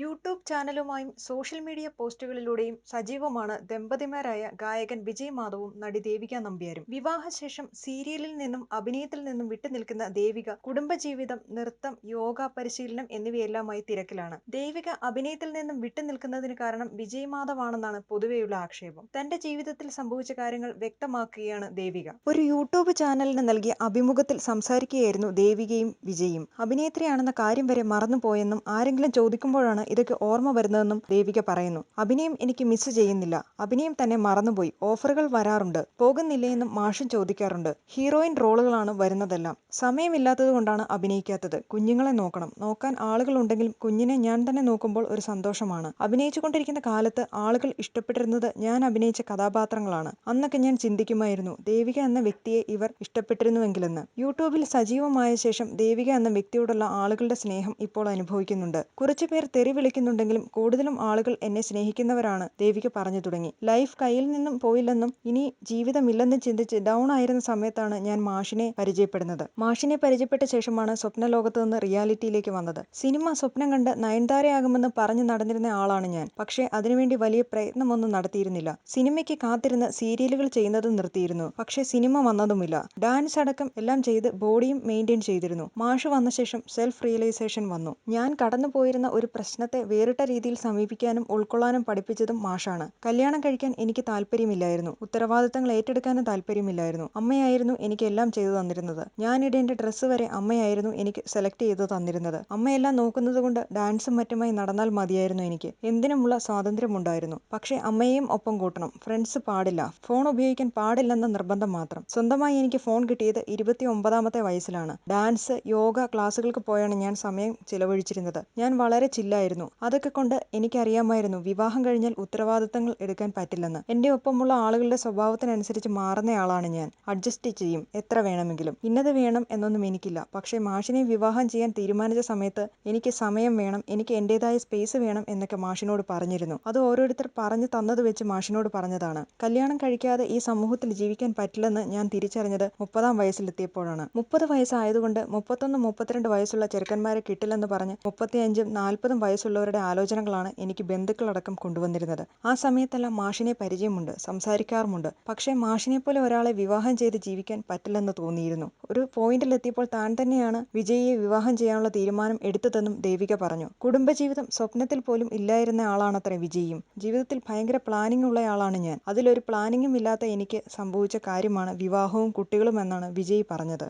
YouTube ചാനലുമായും social media പോസ്റ്റുകളിലൂടെയും സജീവമാണ് ദമ്പതിമാരായ ഗായകൻ വിജയ് മാധവും നടി ദേവിക നമ്പ്യാരും. വിവാഹശേഷം സീരിയലിൽ നിന്നും അഭിനയത്തിൽ നിന്നും വിട്ടുനിൽക്കുന്ന ദേവിക കുടുംബജീവിതം, നൃത്തം, യോഗ പരിശീലനം എന്നിവയെല്ലാമായി തിരക്കിലാണ്. ദേവിക അഭിനയത്തിൽ നിന്നും വിട്ടുനിൽക്കുന്നതിന് കാരണം വിജയ് മാധവാണെന്നാണ് പൊതുവെയുള്ള ആക്ഷേപം. തന്റെ ജീവിതത്തിൽ സംഭവിച്ച കാര്യങ്ങൾ വ്യക്തമാക്കുകയാണ് ദേവിക. ഒരു യൂട്യൂബ് ചാനലിന് നൽകിയ അഭിമുഖത്തിൽ സംസാരിക്കുകയായിരുന്നു ദേവികയും വിജയും. അഭിനേത്രിയാണെന്ന കാര്യം വരെ മറന്നുപോയെന്നും ആരെങ്കിലും ചോദിക്കുമ്പോഴാണ് ഇതൊക്കെ ഓർമ്മ വരുന്നതെന്നും ദേവിക പറയുന്നു. അഭിനയം എനിക്ക് മിസ് ചെയ്യുന്നില്ല. അഭിനയം തന്നെ മറന്നുപോയി. ഓഫറുകൾ വരാറുണ്ട്. പോകുന്നില്ലേയെന്നും മാഷും ചോദിക്കാറുണ്ട്. ഹീറോയിൻ റോളുകളാണ് വരുന്നതെല്ലാം. സമയമില്ലാത്തത് കൊണ്ടാണ് അഭിനയിക്കാത്തത്. കുഞ്ഞുങ്ങളെ നോക്കണം. നോക്കാൻ ആളുകളുണ്ടെങ്കിലും കുഞ്ഞിനെ ഞാൻ തന്നെ നോക്കുമ്പോൾ ഒരു സന്തോഷമാണ്. അഭിനയിച്ചുകൊണ്ടിരിക്കുന്ന കാലത്ത് ആളുകൾ ഇഷ്ടപ്പെട്ടിരുന്നത് ഞാൻ അഭിനയിച്ച കഥാപാത്രങ്ങളാണ്. അന്നൊക്കെ ഞാൻ ചിന്തിക്കുമായിരുന്നു ദേവിക എന്ന വ്യക്തിയെ ഇവർ ഇഷ്ടപ്പെട്ടിരുന്നുവെങ്കിലെന്ന്. യൂട്യൂബിൽ സജീവമായ ശേഷം ദേവിക എന്ന വ്യക്തിയോടുള്ള ആളുകളുടെ സ്നേഹം ഇപ്പോൾ അനുഭവിക്കുന്നുണ്ട്. കുറച്ചുപേർ തെറി വിളിക്കുന്നുണ്ടെങ്കിലും കൂടുതലും ആളുകൾ എന്നെ സ്നേഹിക്കുന്നവരാണ് ദേവിക പറഞ്ഞു തുടങ്ങി. ലൈഫ് കയ്യിൽ നിന്നും പോയില്ലെന്നും ഇനി ജീവിതമില്ലെന്നും ചിന്തിച്ച് ഡൗൺ ആയിരുന്ന സമയത്താണ് ഞാൻ മാഷിനെ പരിചയപ്പെടുന്നത്. മാഷിനെ പരിചയപ്പെട്ട ശേഷമാണ് സ്വപ്നലോകത്ത് നിന്ന് റിയാലിറ്റിയിലേക്ക് വന്നത്. സിനിമ സ്വപ്നം കണ്ട് നയൻതാരയാകുമെന്ന് പറഞ്ഞു നടന്നിരുന്ന ആളാണ് ഞാൻ. പക്ഷേ അതിനുവേണ്ടി വലിയ പ്രയത്നമൊന്നും നടത്തിയിരുന്നില്ല. സിനിമയ്ക്ക് കാത്തിരുന്ന് സീരിയലുകൾ ചെയ്യുന്നത് നിർത്തിയിരുന്നു. പക്ഷേ സിനിമ വന്നതുമില്ല. ഡാൻസ് അടക്കം എല്ലാം ചെയ്ത് ബോഡിയും മെയിന്റെയിൻ ചെയ്തിരുന്നു. മാഷ് വന്ന ശേഷം സെൽഫ് റിയലൈസേഷൻ വന്നു. ഞാൻ കടന്നുപോയിരുന്ന ഒരു പ്രശ്നത്തെ വേറിട്ട രീതിയിൽ സമീപിക്കാനും ഉൾക്കൊള്ളാനും പഠിപ്പിച്ചതും മാഷാണ്. കല്യാണം കഴിക്കാൻ എനിക്ക് താല്പര്യമില്ലായിരുന്നു ഉത്തരവാദിത്തങ്ങൾ ഏറ്റെടുക്കാനും താല്പര്യമില്ലായിരുന്നു അമ്മയായിരുന്നു എനിക്ക് എല്ലാം ചെയ്തു തന്നിരുന്നത്. ഞാൻ ഇടേണ്ട ഡ്രസ്സ് വരെ അമ്മയായിരുന്നു എനിക്ക് സെലക്ട് ചെയ്തു തന്നിരുന്നത്. അമ്മയെല്ലാം നോക്കുന്നതുകൊണ്ട് ഡാൻസും മറ്റുമായി നടന്നാൽ മതിയായിരുന്നു എനിക്ക്. എന്തിനുമുള്ള സ്വാതന്ത്ര്യമുണ്ടായിരുന്നു. പക്ഷേ അമ്മയെയും ഒപ്പം കൂട്ടണം. ഫ്രണ്ട്സ് പാടില്ല. ഫോൺ ഉപയോഗിക്കാൻ പാടില്ലെന്ന നിർബന്ധം മാത്രം. സ്വന്തമായി എനിക്ക് ഫോൺ കിട്ടിയത് ഇരുപത്തി ഒമ്പതാമത്തെ വയസ്സിലാണ്. ഡാൻസ്, യോഗ ക്ലാസുകൾക്ക് പോയാണ് ഞാൻ സമയം ചിലവഴിച്ചിരുന്നത്. ഞാൻ വളരെ ചില്ലായിരുന്നു. അതൊക്കെ കൊണ്ട് എനിക്കറിയാമായിരുന്നു വിവാഹം കഴിഞ്ഞാൽ ഉത്തരവാദിത്തങ്ങൾ എടുക്കാൻ പറ്റില്ലെന്ന്. എന്റെ ഒപ്പമുള്ള ആളുകളുടെ സ്വഭാവത്തിനനുസരിച്ച് മാറുന്നയാളാണ് ഞാൻ. അഡ്ജസ്റ്റ് ചെയ്യും എത്ര വേണമെങ്കിലും. ഇന്നത് വേണം എന്നൊന്നും എനിക്കില്ല. പക്ഷേ മാഷിനെ വിവാഹം ചെയ്യാൻ തീരുമാനിച്ച സമയത്ത് എനിക്ക് സമയം വേണം എനിക്ക് എന്റേതായ സ്പേസ് വേണം എന്നൊക്കെ മാഷിനോട് പറഞ്ഞിരുന്നു. അത് ഓരോരുത്തർ പറഞ്ഞു തന്നത് വെച്ച് മാഷിനോട് പറഞ്ഞതാണ്. കല്യാണം കഴിക്കാതെ ഈ സമൂഹത്തിൽ ജീവിക്കാൻ പറ്റില്ലെന്ന് ഞാൻ തിരിച്ചറിഞ്ഞത് മുപ്പതാം വയസ്സിലെത്തിയപ്പോഴാണ്. മുപ്പത് വയസ്സായതുകൊണ്ട് മുപ്പത്തൊന്ന് മുപ്പത്തിരണ്ട് വയസ്സുള്ള ചെറുക്കന്മാരെ കിട്ടില്ലെന്ന് പറഞ്ഞ് മുപ്പത്തിയഞ്ചും നാൽപ്പതും വയസ്സുള്ളവരുടെ ആലോചനകളാണ് എനിക്ക് ബന്ധുക്കളടക്കം കൊണ്ടുവന്നിരുന്നത്. ആ സമയത്തെല്ലാം മാഷിനെ പരിചയമുണ്ട്. സംസാരിക്കാറുമുണ്ട്. പക്ഷേ മാഷിനെ പോലെ ഒരാളെ വിവാഹം ചെയ്ത് ജീവിക്കാൻ പറ്റില്ലെന്ന് തോന്നിയിരുന്നു. ഒരു പോയിന്റിലെത്തിയപ്പോൾ താൻ തന്നെയാണ് വിജയിയെ വിവാഹം ചെയ്യാനുള്ള തീരുമാനം എടുത്തതെന്നും ദേവിക പറഞ്ഞു. കുടുംബജീവിതം സ്വപ്നത്തിൽ പോലും ഇല്ലായിരുന്ന ആളാണത്രേ വിജയിയും. ജീവിതത്തിൽ ഭയങ്കര പ്ലാനിംഗ് ആളാണ് ഞാൻ. അതിലൊരു പ്ലാനിങ്ങും ഇല്ലാത്ത എനിക്ക് സംഭവിച്ച കാര്യമാണ് വിവാഹവും കുട്ടികളും എന്നാണ് വിജയ് പറഞ്ഞത്.